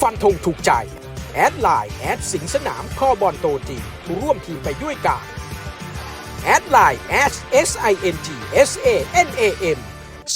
ฟันธงถูกใจ แอดไลน์แอดสิงสนามข้อบอลโตจริงร่วมทีมไปด้วยกันแอดไลน์ S S I N G S A N A M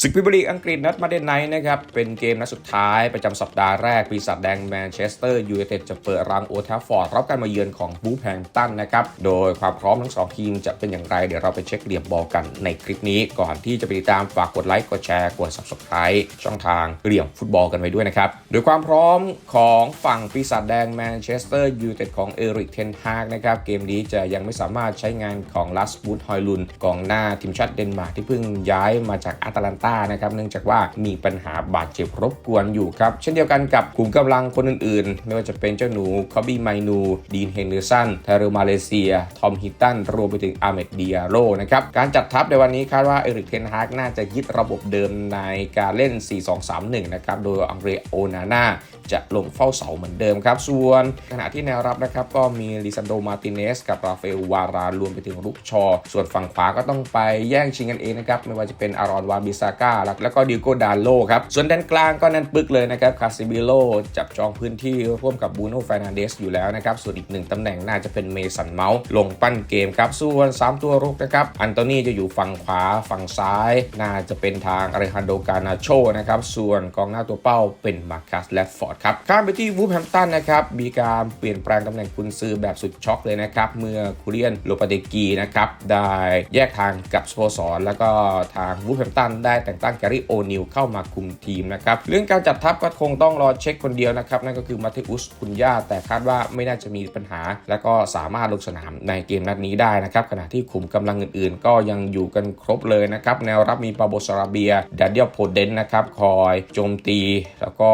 ศึกพิบลีอังกฤษนัดมาเดนไนท์นะครับ เป็นเกมนัดสุดท้ายประจำสัปดาห์แรก ปีศาจแดงแมนเชสเตอร์ยูไนเต็ดจะเปิดรังโอทัฟอร์ดรับการมาเยือนของบูแพงตันนะครับ โดยความพร้อมทั้งสองทีมจะเป็นอย่างไร เดี๋ยวเราไปเช็คเหลี่ยมบอลกันในคลิปนี้ ก่อนที่จะไปติดตามฝากกดไลค์กดแชร์กด subscribe ช่องทางเหลี่ยมฟุตบอลกันไว้ด้วยนะครับโดยความพร้อมของฝั่งปีศาจแดงแมนเชสเตอร์ยูไนเต็ดของเอริกเทนฮากนะครับเกมนี้จะยังไม่สามารถใช้งานของลัสบูธฮอยลุนกองหน้าทีมชาติเดนมาร์กที่เพิ่งย้ายมาจากอาตแลนตานะครับเนื่องจากว่ามีปัญหาบาดเจ็บรบกวนอยู่ครับ เช่นเดียวกันกับกลุ่มกำลังคนอื่นๆ ไม่ว่าจะเป็นเจ้าหนูคอบบี้ไมนู ดีนเฮนเดอร์สันเทเรมาเลเซีย ทอมฮิตตัน รวมไปถึงอาเมดเดียโรนะครับ การจัดทัพในวันนี้คาดว่าเอริกเทนฮากน่าจะยึดระบบเดิมในการเล่น 4-2-3-1 นะครับ โดยอังเรโอนาน่าจะลงเฝ้าเสาเหมือนเดิมครับ ส่วนขณะที่แนวรับนะครับก็มีลิซันโดมาติเนสกับราฟาเอลวารารวมไปถึงลุกชอ ส่วนฝั่งขวาก็ต้องไปแย่งชิงกันเองนะครับไม่ว่าจะเป็นอารอนวานบิซาก้าแล้วก็ดิโกดาโลครับ ส่วนด้านกลางก็นั่นปึกเลยนะครับคาซิบิโลจับจองพื้นที่ร่วมกับบูโน่ฟานาเดสอยู่แล้วนะครับ ส่วนอีกหนึ่งตำแหน่งน่าจะเป็นเมสันเมาส์ลงปั้นเกมครับ ส่วน 3 ตัวรุกนะครับ อันโตนีจะอยู่ฝั่งขวาฝั่งซ้าย น่าจะเป็นทางอาริฮันโดกานาโชนะครับ ส่วนกองหน้าตัวเป้าเป็นมาร์คัสแลฟฟอร์ดครับ ข้ามไปที่วูฟแฮมป์ตันนะครับ มีการเปลี่ยนแปลงตำแหน่งกุนซือแบบสุดช็อกเลยนะครับ เมื่อคูเรียนโลปาเดกีนะครับได้แยกทางกับสโมสรแล้วก็ทางวูฟแฮมป์ตันได้แต่งตั้งแกรี่โอนิลเข้ามาคุมทีมนะครับเรื่องการจัดทัพก็คงต้องรอเช็คคนเดียวนะครับนั่นก็คือมาเทอุสคุนย่าแต่คาดว่าไม่น่าจะมีปัญหา และก็สามารถลงสนามในเกมนัดนี้ได้นะครับขณะที่ขุมกำลังอื่นๆ ก็ยังอยู่กันครบเลยนะครับแนวรับมีปาโบซาราเบียดาเดียลโพเดนนะครับคอยโจมตี แล้วก็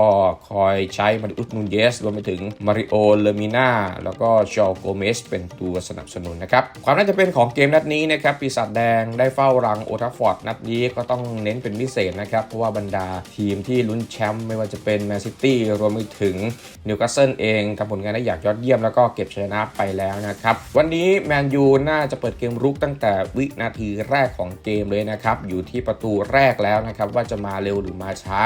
คอยใช้มาริอุสนูนเยสรวมไปถึงมาริโอเลมิน่าแล้วก็ชอโกเมสเป็นตัวสนับสนุนนะครับความน่าจะเป็นของเกมนัดนี้นะครับปีศาจแดงได้เฝ้ารังโอทัฟฟอร์ดนัดนี้ก็ต้องเน้นเป็นพิเศษนะครับ เพราะว่าบรรดาทีมที่ลุ้นแชมป์ไม่ว่าจะเป็นแมนซิตี้รวมไปถึงนิวคาสเซิลเองทำผลงานได้อย่างยอดเยี่ยมแล้วก็เก็บชนะไปแล้วนะครับ วันนี้แมนยูน่าจะเปิดเกมรุกตั้งแต่วินาทีแรกของเกมเลยนะครับ อยู่ที่ประตูแรกแล้วนะครับ ว่าจะมาเร็วหรือมาช้า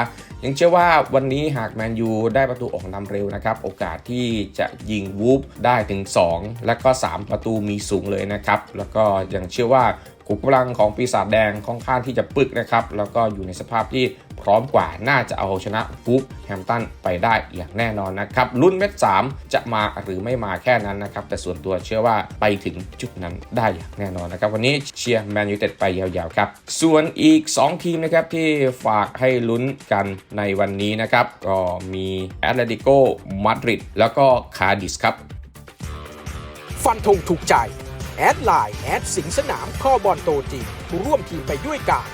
ยังเชื่อว่าวันนี้หากแมนยูได้ประตูออกนำเร็วนะครับ โอกาสที่จะยิงวูฟได้ถึง 2 และก็ 3 ประตูมีสูงเลยนะครับ แล้วก็ยังเชื่อว่า ขุมกำลังของปีศาจแดงค่อนข้างที่จะปึกนะครับ แล้วก็อยู่ในสภาพที่พร้อมกว่าน่าจะเอาชนะฟูฟแฮมตันไปได้อย่างแน่นอนนะครับลุ้นเม็ด 3 จะมาหรือไม่มาแค่นั้นนะครับ แต่ส่วนตัวเชื่อว่าไปถึงจุดนั้นได้อย่างแน่นอนนะครับ วันนี้เชียร์แมนยูเต็ดไปยาวๆครับ ส่วนอีก 2 ทีมนะครับที่ฝากให้ลุ้นกันในวันนี้นะครับ ก็มีแอตเลติโกมาดริดแล้วก็คาดิสครับ ฟันธงถูกใจ แอดไลน์แอดสิงสนามข้อบอลโตจริงร่วมทีมไปด้วยกัน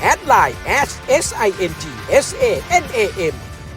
แอดไลน์ S S I N G S A N A M